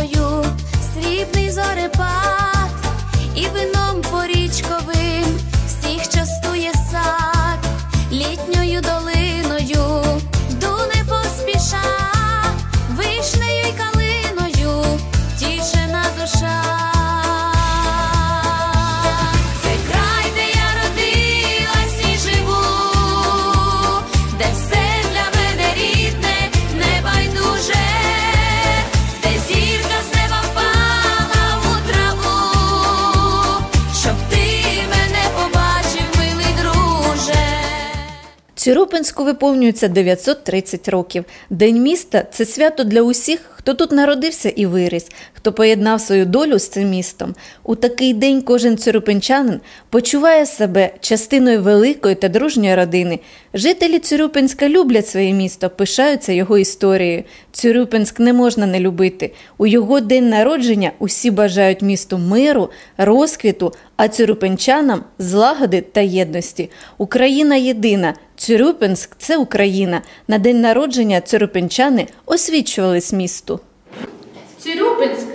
річкою, срібний зорепад, і вином порічковим всіх частує сад. Цюрюпинську виповнюється 930 років. День міста це свято для усіх, хто тут народився і виріс, хто поєднав свою долю з цим містом. У такий день кожен цюрюпинчанин почуває себе частиною великої та дружньої родини. Жителі Цюрюпинська люблять своє місто, пишаються його історією. Цюрюпинськ не можна не любити. У його день народження усі бажають місту миру, розквіту, а цюрюпинчанам злагоди та єдності. Україна єдина. Цюрюпинськ це Україна. На день народження цюрюпинчани освічувались місту.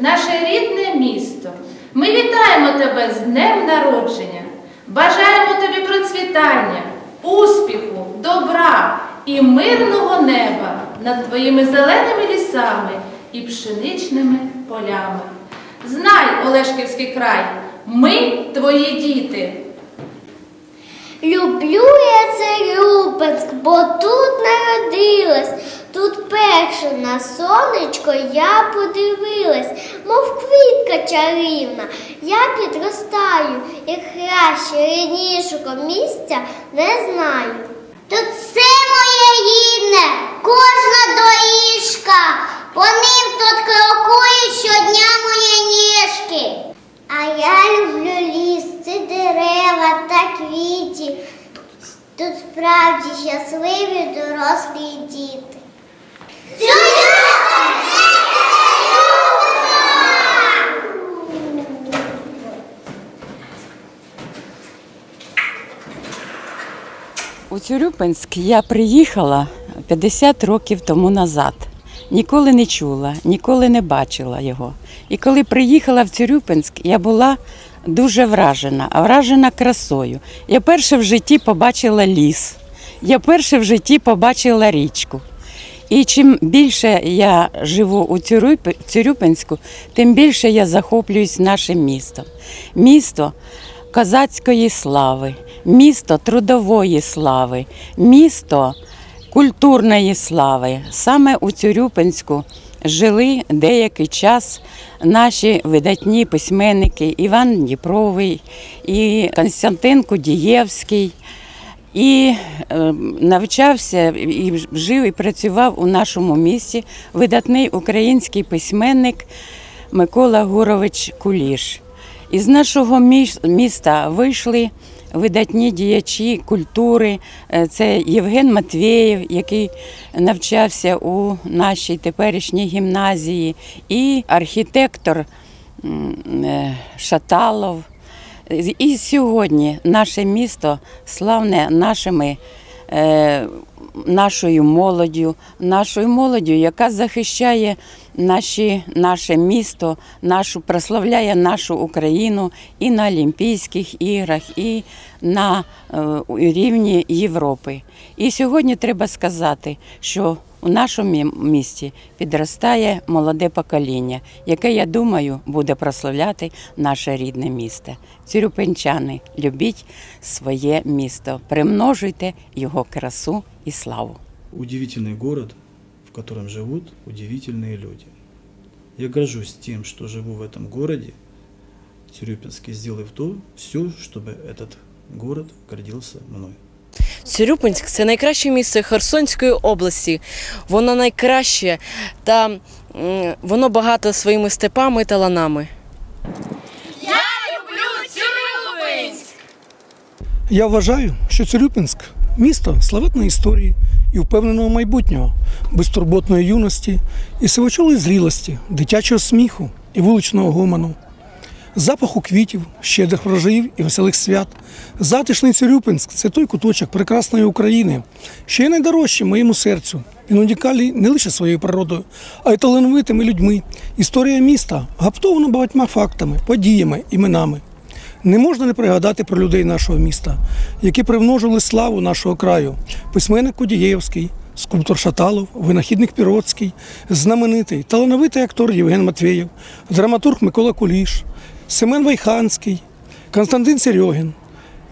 Наше рідне місто. Ми вітаємо тебе з днем народження. Бажаємо тобі процвітання, успіху, добра і мирного неба над твоїми зеленими лісами і пшеничними полями. Знай, Олешківський край, ми твої діти. Люблю я Царюпинськ, бо тут народилась. Тут перше на сонечко я подивилась, мов квітка чарівна, я підростаю і краще ріднішого місця не знаю. Тут все моє рідне, кожна доріжка, по ним тут крокують щодня мої ніжки. А я люблю ліс, це дерева та квіті. Тут справді щасливі дорослі діти. У Цюрюпинськ я приїхала 50 років тому назад. Ніколи не чула, ніколи не бачила його. І коли приїхала в Цюрюпинськ, я була дуже вражена, а вражена красою. Я перше в житті побачила ліс, я перше в житті побачила річку. І чим більше я живу у Цюрюп- Цюрюпинську, тим більше я захоплююсь нашим містом. Місто козацької слави, місто трудової слави, місто культурної слави. Саме у Цюрюпинську жили деякий час наші видатні письменники Іван Дніпровий і Константин Кудієвський. І е, навчався і жив і працював у нашому місті видатний український письменник Микола Гурович Куліш. Із нашого міста вийшли видатні діячі культури. Е, Це Євген Матвєєв, який навчався у нашій теперішній гімназії, і архітектор е, Шаталов. І сьогодні наше місто славне нашими. Е, Нашою молоддю, нашою молоддю, яка захищає наші, наше місто, нашу прославляє нашу Україну і на Олімпійських іграх, і на е, рівні Європи. І сьогодні треба сказати, що у нашому мі- місті підростає молоде покоління, яке, я думаю, буде прославляти наше рідне місто. Цюрюпинчани, любіть своє місто, примножуйте його красу і славу. Удивительный город, в котором живут удивительные люди. Я горжусь тем, что живу в этом городе, Тюрюпинске, сделав то, все, чтобы этот город гордился мной. Цюрюпинськ це найкраще місце Херсонської області. Воно найкраще та воно багато своїми степами та ланами. Я люблю! Я вважаю, що Цюрюпинськ місто славетної історії і впевненого майбутнього, безтурботної юності і сивочолої зрілості, дитячого сміху і вуличного гомону, запаху квітів, щедрих врожаїв і веселих свят. Затишний Цюрюпинськ це той куточок прекрасної України, що є найдорожчим моєму серцю. Він унікальний не лише своєю природою, а й талановитими людьми. Історія міста гаптована багатьма фактами, подіями, іменами. Не можна не пригадати про людей нашого міста, які примножили славу нашого краю. Письменник Кудієвський, скульптор Шаталов, винахідник Піроцький, знаменитий, талановитий актор Євген Матвєєв, драматург Микола Куліш, Семен Вайханський, Константин Серьогін.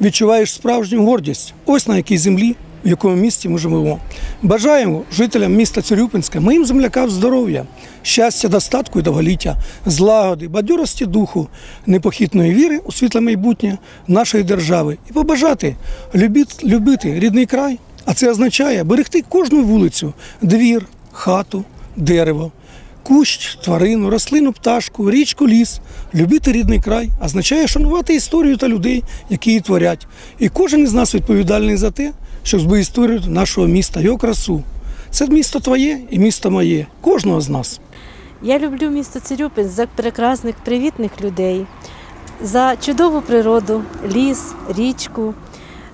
Відчуваєш справжню гордість, ось на якій землі, в якому місті ми живемо. Бажаємо жителям міста Цюрюпинська, моїм землякам здоров'я, щастя, достатку і довголіття, злагоди, бадьорості духу, непохитної віри у світле майбутнє нашої держави і побажати любіт- любити рідний край А це означає берегти кожну вулицю, двір, хату, дерево, кущ, тварину, рослину, пташку, річку, ліс. Любити рідний край означає шанувати історію та людей, які її творять. І кожен із нас відповідальний за те, щоб зберегти історію нашого міста, його красу. Це місто твоє і місто моє, кожного з нас. Я люблю місто Цирюпин за прекрасних, привітних людей, за чудову природу, ліс, річку,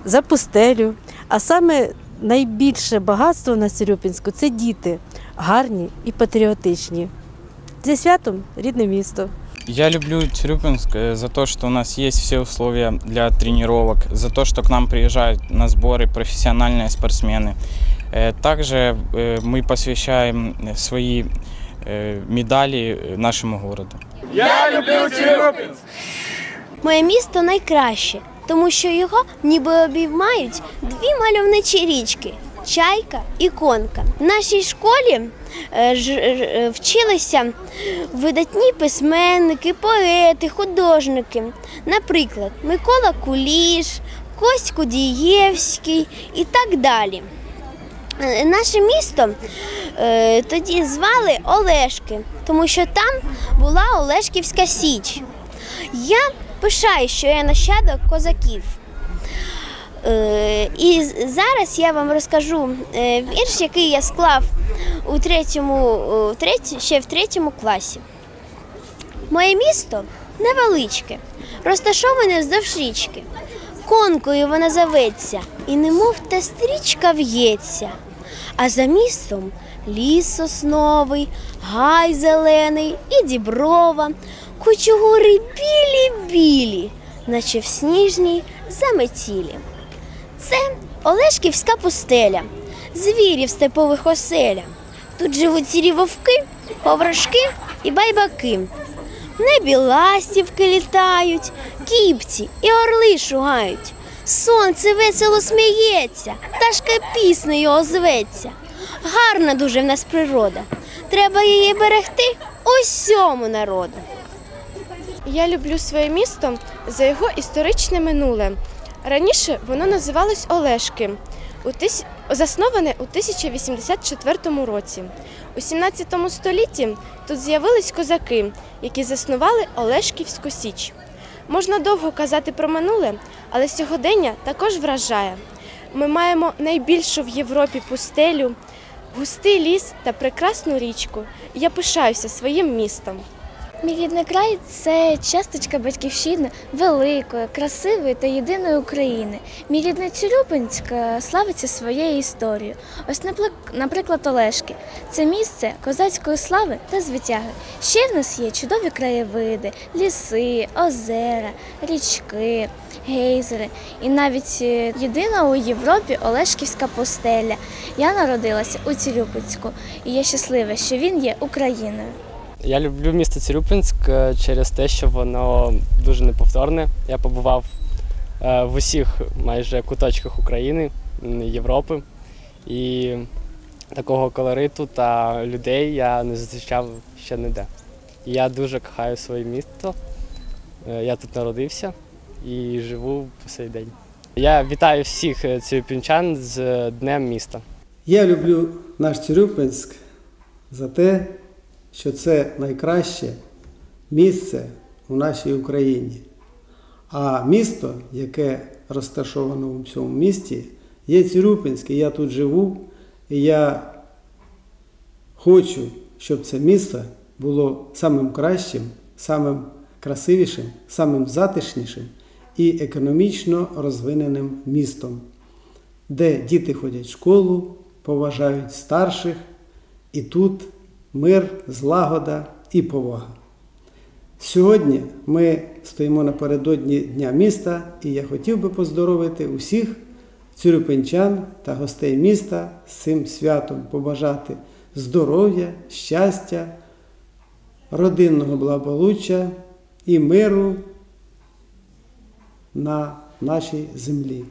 за пустелю. А саме найбільше багатство на Цирюпинську це діти, гарні і патріотичні. Зі святом рідне місто. Я люблю Тюрюпинск э, за то, что у нас есть все условия для тренировок, за то, что к нам приезжают на сборы профессиональные спортсмены. Э, Также э, мы посвящаем э, свои э, медали э, нашему городу. Моє місто найкраще, тому що його ніби обіймають дві мальовничі річки чайка і конка. В нашій школі е, е, вчилися видатні письменники, поети, художники. Наприклад, Микола Куліш, Кость Кудієвський і так далі. Е, Наше місто тоді звали Олешки, тому що там була Олешківська Січ. Я пишаю, що я нащадок козаків. Е, і зараз я вам розкажу е, вірш, який я склав у третьому, ще в третьому класі. Моє місто невеличке, розташоване вздовж річки. Конкою вона зоветься, і немов та стрічка в'ється. А за містом ліс сосновий, гай зелений і діброва, кучугури білі-білі, наче в сніжній заметілі. Це Олешківська пустеля, звірів степових оселя. Тут живуть сірі вовки, коврашки і байбаки. В небі ластівки літають, кіпці і орли шугають. Сонце весело сміється, пташка піснею озветься. Гарна дуже в нас природа. Треба її берегти усьому народу. Я люблю своє місто за його історичне минуле. Раніше воно називалось Олешки, засноване у 1084 році. У 17 столітті тут з'явились козаки, які заснували Олешківську Січ. Можна довго казати про минуле, але сьогодення також вражає. Ми маємо найбільшу в Європі пустелю, густий ліс та прекрасну річку. Я пишаюся своїм містом. Мій рідний край це часточка батьківщини великої, красивої та єдиної України. Мій рідний Цюрюпинськ е, славиться своєю історією. Ось, наприклад, Олешки. Це місце козацької слави та звитяги. Ще в нас є чудові краєвиди, ліси, озера, річки, гейзери. І навіть е, єдина у Європі Олешківська пустеля. Я народилася у Цюрюпинську, і я щаслива, що він є Україною. Я люблю місто Цирюпинськ е, через те, що воно дуже неповторне. Я побував е, в усіх майже куточках України, Європи. І такого колориту та людей я не зустрічав ще ніде. Я дуже кохаю своє місто. Е, Я тут народився і живу по сей день. Я вітаю всіх цирюпінчан з Днем міста. Я люблю наш Цюрюпинськ за те, що це найкраще місце у нашій Україні. А місто, яке розташовано у цьому місті, є Цюрюпинськ, я тут живу, і я хочу, щоб це місто було самим кращим, самим красивішим, самим затишнішим і економічно розвиненим містом де діти ходять в школу, поважають старших, і тут мир, злагода і повага. Сьогодні ми стоїмо напередодні Дня міста, і я хотів би поздоровити усіх цюрюпинчан та гостей міста з цим святом, побажати здоров'я, щастя, родинного благополуччя і миру на нашій землі.